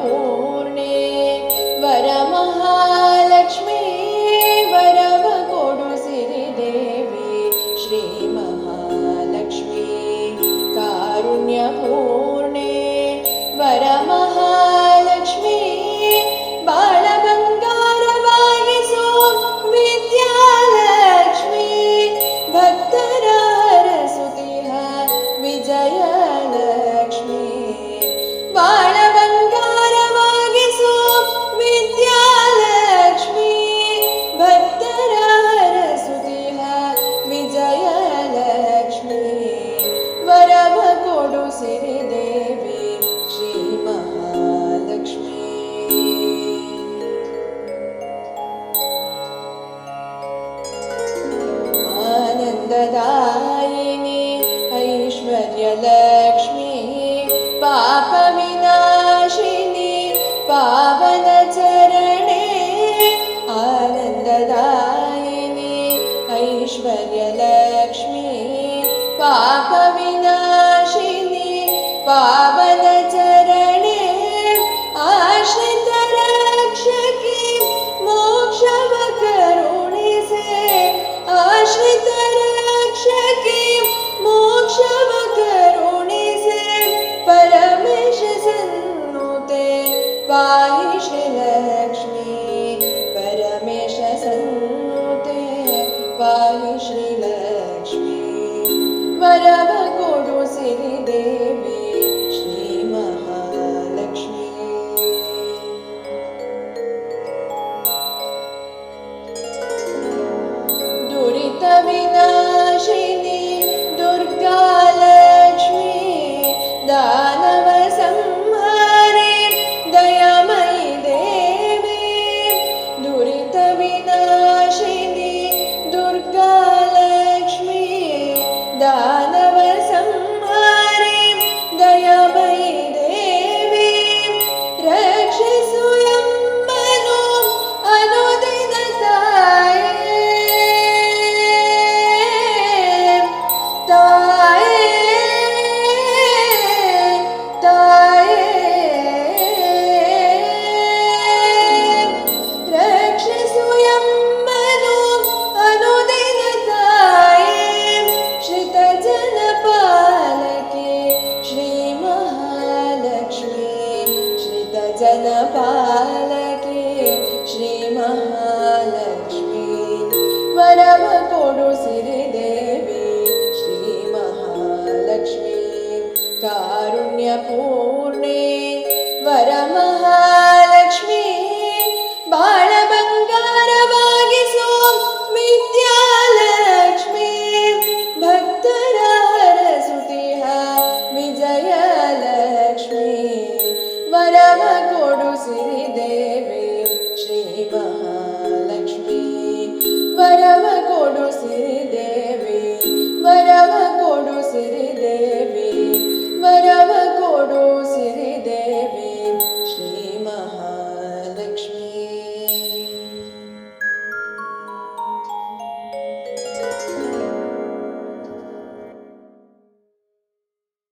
पूर्णे वरमहालक्ष्मी वरभगोडु श्रीमहालक्ष्मी कारुण्य ेवी श्रीमहालक्ष्मी आनन्ददायिनि ऐश्वर्यलक्ष्मि पापविनाशिनि पावनचरणे। आनन्ददायिनि ऐश्वर्यलक्ष्मि पाप चरण आशित रक्ष पावनचरणे मोक्ष मोक्षवकरुणि से आश्रितरक्षके मोक्षवकरुणि से। परमेश सन्नुते पाहि शिल श्री महालक्ष्मी। वरमकोणु श्रीदे श्रीमहालक्ष्मी कारुण्य पूर्णे वरमहालक्ष्मी बाणो विद्यालक्ष्मी। भक्त सु विजयल പരമ കൊടു സിരിദേവേ